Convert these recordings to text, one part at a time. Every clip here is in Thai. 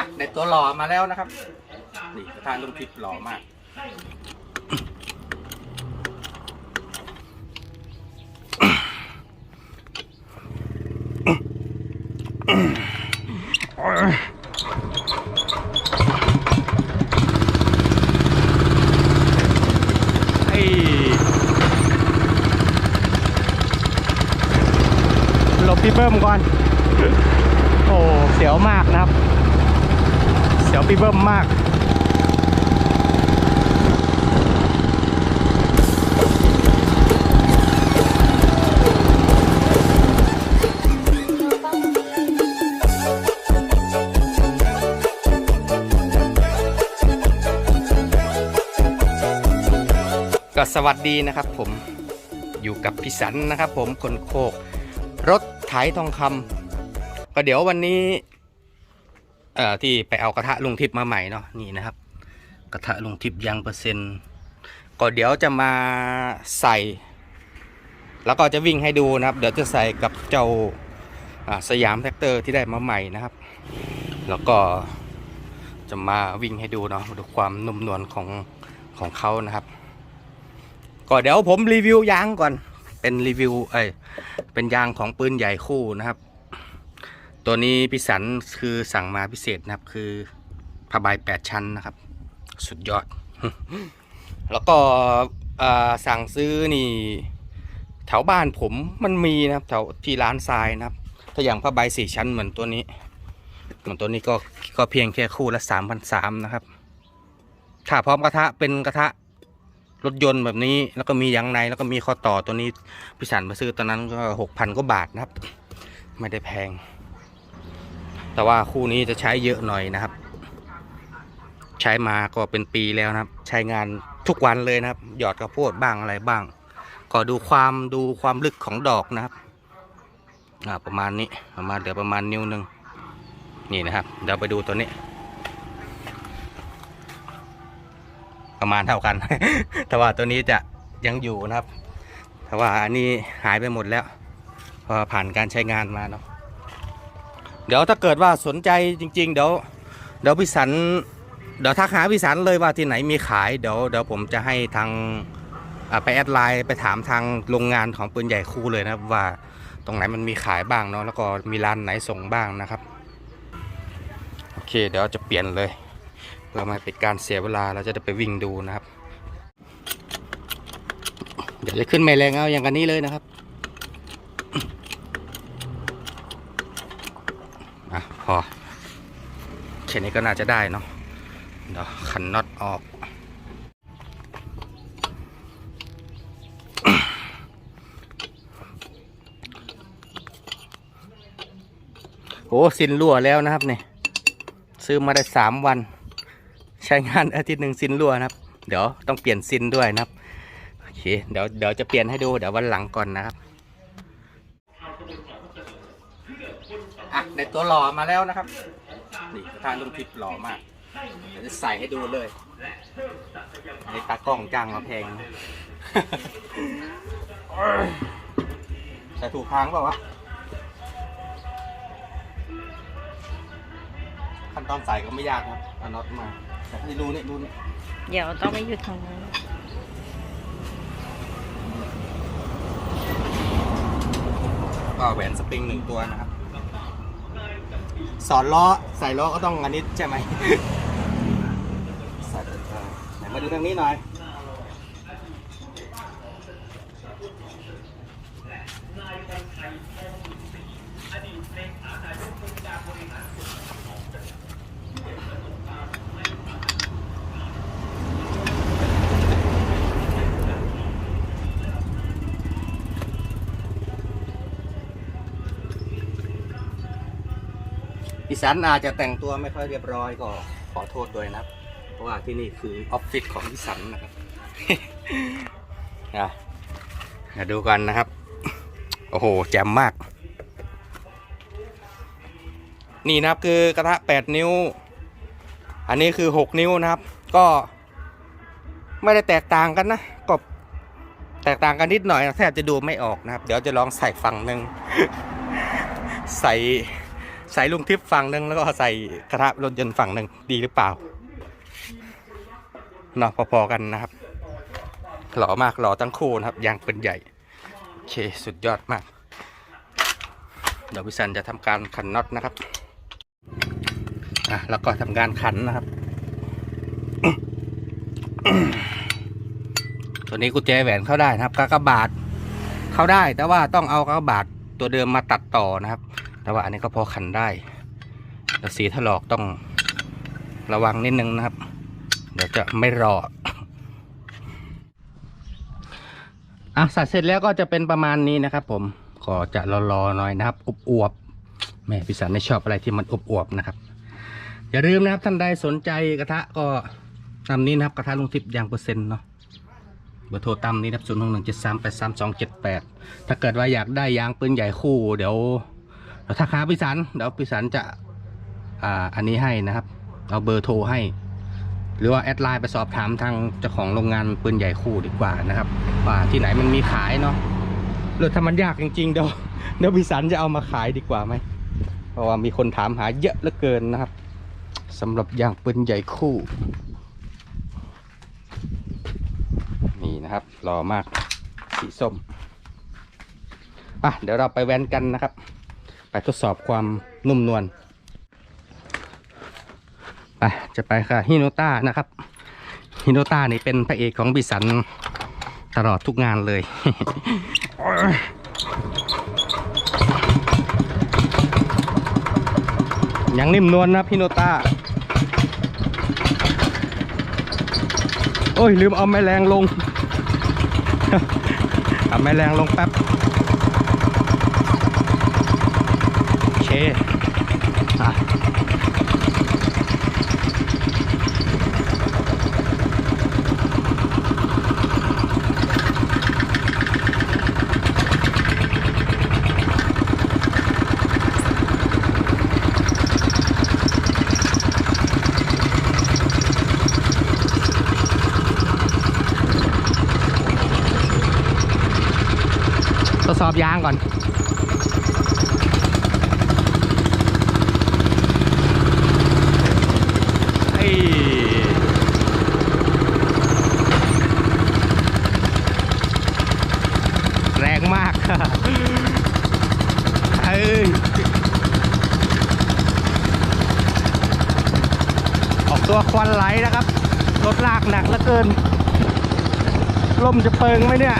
อะในตัวหล่อมาแล้วนะครับ นี่กระทะลุงทิพย์หล่อมาก ไอ้หลบพี่เบิ้มก่อน โอ้ เสียวมากนะครับ เสียวพี่เบิ้มมากก็สวัสดีนะครับผมอยู่กับพี่สันนะครับผมคนโคก รถไถทองคำก็เดี๋ยววันนี้ เอ่อที่ไปเอากระทะลุงทิพย์มาใหม่เนาะนี่นะครับ กระทะลุงทิพย์ยังเปอร์เซ็นต์ก็เดี๋ยวจะมาใส่ แล้วก็จะวิ่งให้ดูนะครับ เดี๋ยวจะใส่กับเจ้าอ่าสยามแท็กเตอร์ที่ได้มาใหม่นะครับ แล้วก็จะมาวิ่งให้ดูเนาะดูความนุ่มนวลของของเขานะครับ ก็เดี๋ยวผมรีวิวยางก่อน เป็นรีวิวเอ้ยเป็นยางของปืนใหญ่คู่นะครับ ตัวนี้พิสันคือสั่งมาพิเศษนะครับ คือผ้าใบแปดชั้นนะครับ สุดยอด แล้วก็สั่งซื้อนี่แถวบ้านผมมันมีนะครับแถวที่ร้านทรายนะครับ ถ้าอย่างผ้าใบสี่ชั้นเหมือนตัวนี้ เหมือนตัวนี้ก็ก็เพียงแค่คู่ละสามพันสามนะครับ ถ้าพร้อมกระทะเป็นกระทะรถยนต์แบบนี้แล้วก็มียางในแล้วก็มีข้อต่อตัวนี้พิสันมาซื้อตอนนั้นก็หกพันกว่าบาทนะครับ ไม่ได้แพง แต่ว่าคู่นี้จะใช้เยอะหน่อยนะครับ ใช้มาก็เป็นปีแล้วนะครับ ใช้งานทุกวันเลยนะครับ หยอดกระโพดบ้างอะไรบ้าง ก็ดูความดูความลึกของดอกนะครับประมาณนี้ประมาณเดี๋ยวประมาณนิ้วหนึ่งนี่นะครับเดี๋ยวไปดูตัวนี้ ประมาณเท่ากัน แต่ว่าตัวนี้จะยังอยู่นะครับ แต่ว่าอันนี้หายไปหมดแล้วพราะว่าผ่านการใช้งานมาเนาะ เดี๋ยวถ้าเกิดว่าสนใจจริง ๆ เดี๋ยวเดี๋ยวพี่สันเดี๋ยวทักหาพี่สันเลยว่าที่ไหนมีขายเดี๋ยวเดี๋ยวผมจะให้ทางไปแอดไลน์ไปถามทางโรงงานของปืนใหญ่คู่เลยนะครับว่าตรงไหนมันมีขายบ้างเนาะแล้วก็มีร้านไหนส่งบ้างนะครับโอเคเดี๋ยวจะเปลี่ยนเลยเพื่อไมาเป็นการเสียเวลาเราจะได้ไปวิ่งดูนะครับ เดี๋ยวจะขึ้นไม่แรงเอาอย่างกันนี้เลยนะครับ อะพอแค่นี้ก็น่าจะได้เนาะเดี๋ยวขันน็อตออกโอ้สินรั่วแล้วนะครับเนี่ยซื้อมาได้สามวัน ใช้งานอาทิตย์หนึ่งซินรั่วนะครับ เดี๋ยวต้องเปลี่ยนซินด้วยนะครับโอเคเดี๋ยวเดี๋ยวจะเปลี่ยนให้ดูเดี๋ยววันหลังก่อนนะครับ อะใน ตัวหล่อมาแล้วนะครับ นี่กระทานลุงทิพย์หล่อมากเดี๋ยวจะใส่ให้ดูเลยในตากล้องจ้างมาแพงใส่ถูกทางเปล่าวะ ขั้นตอนใส่ก็ไม่ยากครับเอาน็อตมาแต่นี่รูนี่รูนี่เดี๋ยวต้องไปหยุดทางนั้นก็แหวนสปริงหนึ่งตัวนะครับ สอนล้อใส่ล้อก็ต้องอันนี้ใช่ไหมมาดูทางนี้หน่อย อีสันอาจจะแต่งตัวไม่ค่อยเรียบร้อยก็ขอโทษด้วยนะครับ เพราะว่าที่นี่คือออฟฟิศของอีสันนะครับอะมาดูกันนะครับ โอ้โหแจ่มมาก นี่นะครับคือกระทะ 8 นิ้ว อันนี้คือ 6 นิ้วนะครับ ก็ไม่ได้แตกต่างกันนะก็แตกต่างกันนิดหน่อยแทบจะดูไม่ออกนะครับ เดี๋ยวจะลองใส่ฝั่งหนึ่งใส่ ใส่ลุงทิพย์ฝั่งหนึ่งแล้วก็ใส่กระทะรถยนต์ฝั่งหนึ่งดีหรือเปล่าเนาะพอๆกันนะครับหล่อมากหล่อทั้งคู่นะครับยางเป็นใหญ่โอเคสุดยอดมากเดี๋ยวพิสันจะทำการขันน็อตนะครับอะแล้วก็ทำการขันนะครับ ตัวนี้กุญแจแหวนเข้าได้นะครับกากบาทเข้าได้แต่ว่าต้องเอากากบาทตัวเดิมมาตัดต่อนะครับ แต่ว่าอันนี้ก็พอขันได้แต่สีถลอกต้องระวังนิดนึงนะครับ เดี๋ยวจะไม่รอดอะสัตว์เสร็จแล้วก็จะเป็นประมาณนี้นะครับ ผมขอจะรอๆหน่อยนะครับอบอวบๆแม่พิสันไม่ชอบอะไรที่มันอบอวบๆนะครับ อย่าลืมนะครับท่านใดสนใจกระทะก็ตามนี้นะครับกระทะลุงทิพย์ยางเปอร์เซ็นต์เนาะเบอร์โทรตามนี้นะครับศูนย์หนึ่งเจ็ดสามแปดสามสองเจ็ดแปดถ้าเกิดว่าอยากได้ยางปืนใหญ่คู่ เดี๋ยว ถ้าค้าพิสันเดี๋ยวพิสันจะอ่าอันนี้ให้นะครับ เอาเบอร์โทรให้ หรือว่าแอดไลน์ไปสอบถามทางเจ้าของโรงงานปืนใหญ่คู่ดีกว่านะครับ ว่าที่ไหนมันมีขายเนาะหรือถ้ามันยากจริงๆเดี๋ยวเดี๋ยวพิสันจะเอามาขายดีกว่าไหมเพราะว่ามีคนถามหาเยอะเหลือเกินนะครับสำหรับยางปืนใหญ่คู่ นี่นะครับหล่อมากสีส้มอะเดี๋ยวเราไปแว้นกันนะครับ ไปทดสอบความนุ่มนวลไปจะไปค่ะฮิโนต้านะครับฮิโนต้านี่เป็นพระเอกของบิสันตลอดทุกงานเลย ยังนิ่มนวลนะพี่โนต้า โอ้ยลืมเอาแม่แรงลง เอาแม่แรงลงแป๊บ ดสอบยางก่อนไอ้แรงมากเอ้ยออกตัวควันไหลนะครับ รถลากหนักเหลือเกิน ลมจะเปิงไหมเนี่ย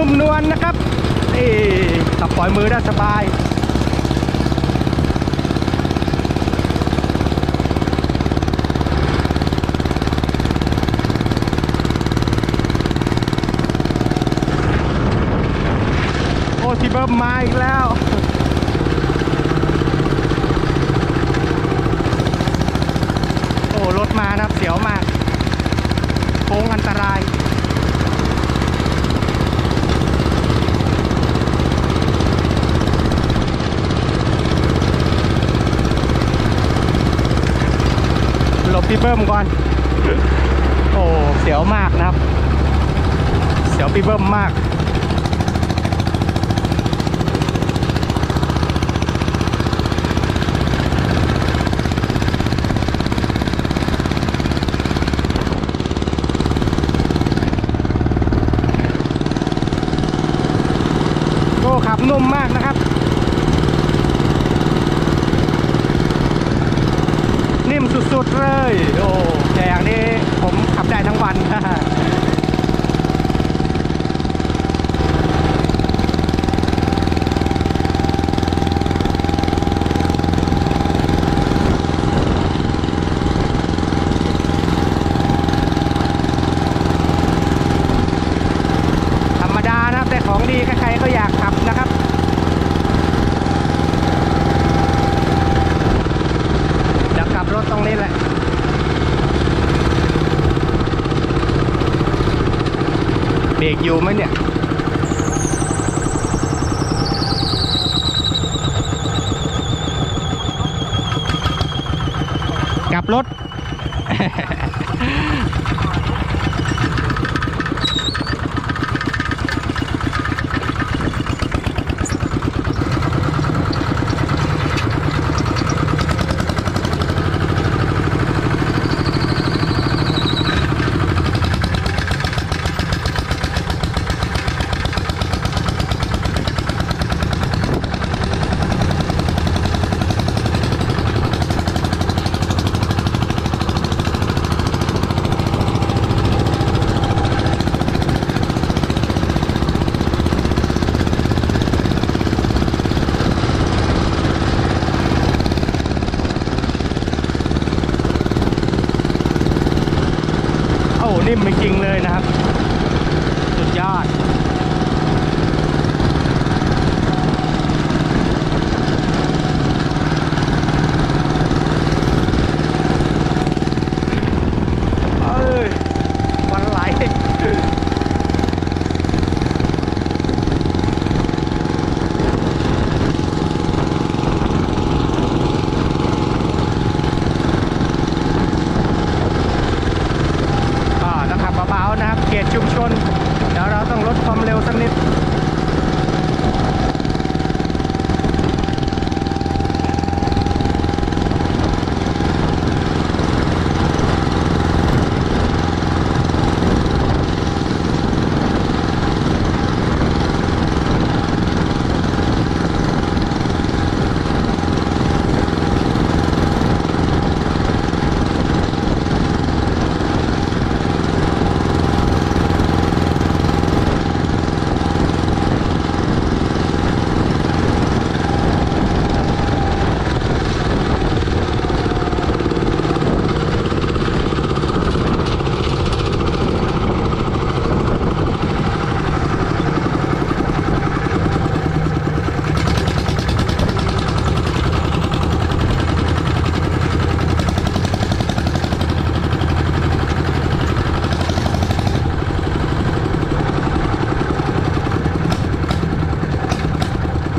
นุ่มนวลนะครับนี่ขับปล่อยมือได้สบายโอ้ทีเบิร์มมาอีกแล้วโอ้รถมานะครับเสียวมากโค้งอันตราย หลบพี่เบิ้ มก่อน โอ้ เสียวมากนะครับ เสียวปีเบิ้มมาก โอ้ขับนุ่มมากนะครับ นิ่ม สุดๆเลย โอ้แต่อย่างนี้ผมขับได้ทั้งวัน ธรรมดานะครับแต่ของดีใครๆก็อยากขับนะครับ เดี๋ยวกลับรถตรงนี้แหละ เบรกอยู่ไหมเนี่ย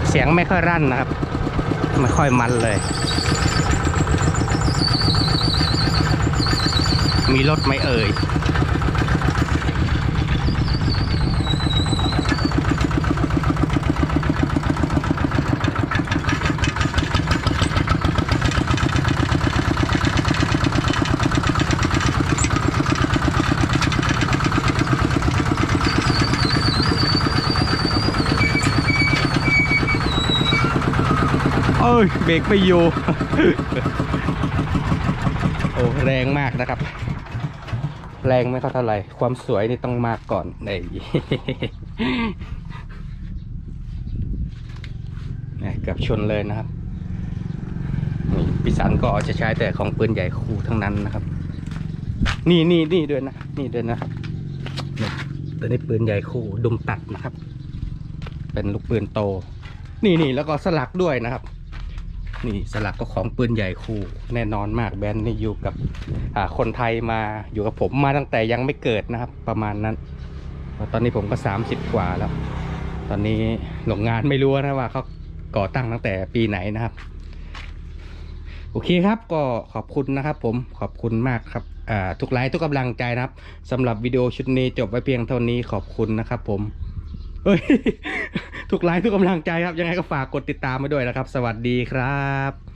เสียงไม่ค่อยรั่นนะครับ ไม่ค่อยมันเลย มีรถไม่เอ่ย ยเบรกไม่อยู่ โอ้แรงมากนะครับ แรงไม่เท่าไหร่ ความสวยนี่ต้องมากก่อนในนี่เกือบชนเลยนะครับนี่พิสันก็จะใช้แต่ของปืนใหญ่คู่ทั้งนั้นนะครับ นี่นี่นี่ด้วยนะ นี่ด้วยนะครับตัวนี้ปืนใหญ่คู่ดุมตัดนะครับ เป็นลูกปืนโต นี่นี่แล้วก็สลักด้วยนะครับ นี่สลักก็ของปืนใหญ่คู่แน่นอนมากแบรนด์นี่อยู่กับคนไทยมาอยู่กับผมมาตั้งแต่ยังไม่เกิดนะครับ ประมาณนั้น ตอนนี้ผมก็ 30 กว่าแล้ว ตอนนี้โรงงานไม่รู้นะว่าเขาก่อตั้งตั้งแต่ปีไหนนะครับ โอเคครับก็ขอบคุณนะครับ ผมขอบคุณมากครับทุกไลค์ทุกกำลังใจนะครับสำหรับวิดีโอชุดนี้จบไว้เพียงเท่านี้ขอบคุณนะครับ ผมเฮ้ย ทุกไลค์ทุกกำลังใจครับ ยังไงก็ฝากกดติดตามมาด้วยนะครับ สวัสดีครับ